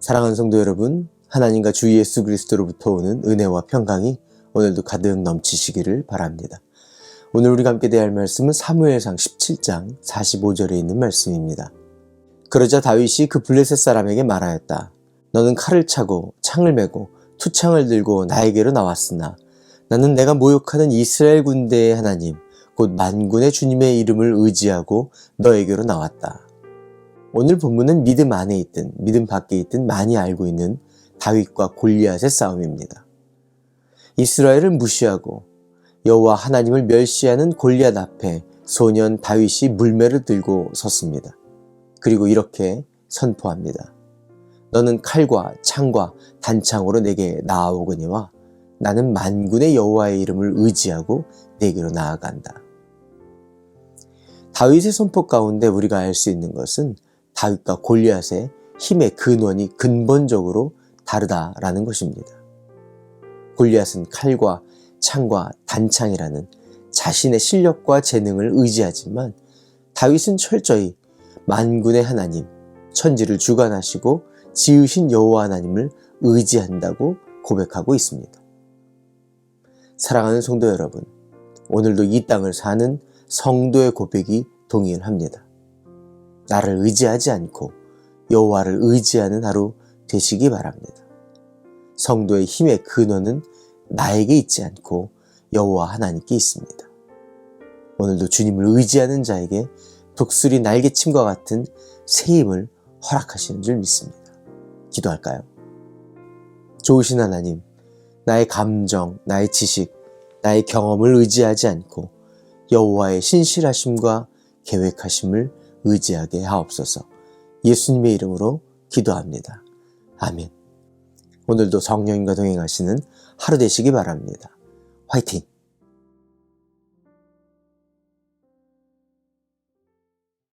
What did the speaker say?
사랑하는 성도 여러분, 하나님과 주 예수 그리스도로부터 오는 은혜와 평강이 오늘도 가득 넘치시기를 바랍니다. 오늘 우리가 함께 대할 말씀은 사무엘상 17장 45절에 있는 말씀입니다. 그러자 다윗이 그 블레셋 사람에게 말하였다. 너는 칼을 차고 창을 메고 투창을 들고 나에게로 나왔으나 나는 내가 모욕하는 이스라엘 군대의 하나님 곧 만군의 주님의 이름을 의지하고 너에게로 나왔다. 오늘 본문은 믿음 안에 있든 믿음 밖에 있든 많이 알고 있는 다윗과 골리앗의 싸움입니다. 이스라엘을 무시하고 여호와 하나님을 멸시하는 골리앗 앞에 소년 다윗이 물매를 들고 섰습니다. 그리고 이렇게 선포합니다. 너는 칼과 창과 단창으로 내게 나아오거니와 나는 만군의 여호와의 이름을 의지하고 내게로 나아간다. 다윗의 선포 가운데 우리가 알 수 있는 것은 다윗과 골리앗의 힘의 근원이 근본적으로 다르다라는 것입니다. 골리앗은 칼과 창과 단창이라는 자신의 실력과 재능을 의지하지만 다윗은 철저히 만군의 하나님, 천지를 주관하시고 지으신 여호와 하나님을 의지한다고 고백하고 있습니다. 사랑하는 성도 여러분, 오늘도 이 땅을 사는 성도의 고백이 동일합니다. 나를 의지하지 않고 여호와를 의지하는 하루 되시기 바랍니다. 성도의 힘의 근원은 나에게 있지 않고 여호와 하나님께 있습니다. 오늘도 주님을 의지하는 자에게 독수리 날개침과 같은 새 힘을 허락하시는 줄 믿습니다. 기도할까요? 좋으신 하나님, 나의 감정, 나의 지식, 나의 경험을 의지하지 않고 여호와의 신실하심과 계획하심을 의지하게 하옵소서. 예수님의 이름으로 기도합니다. 아멘. 오늘도 성령님과 동행하시는 하루 되시기 바랍니다. 화이팅!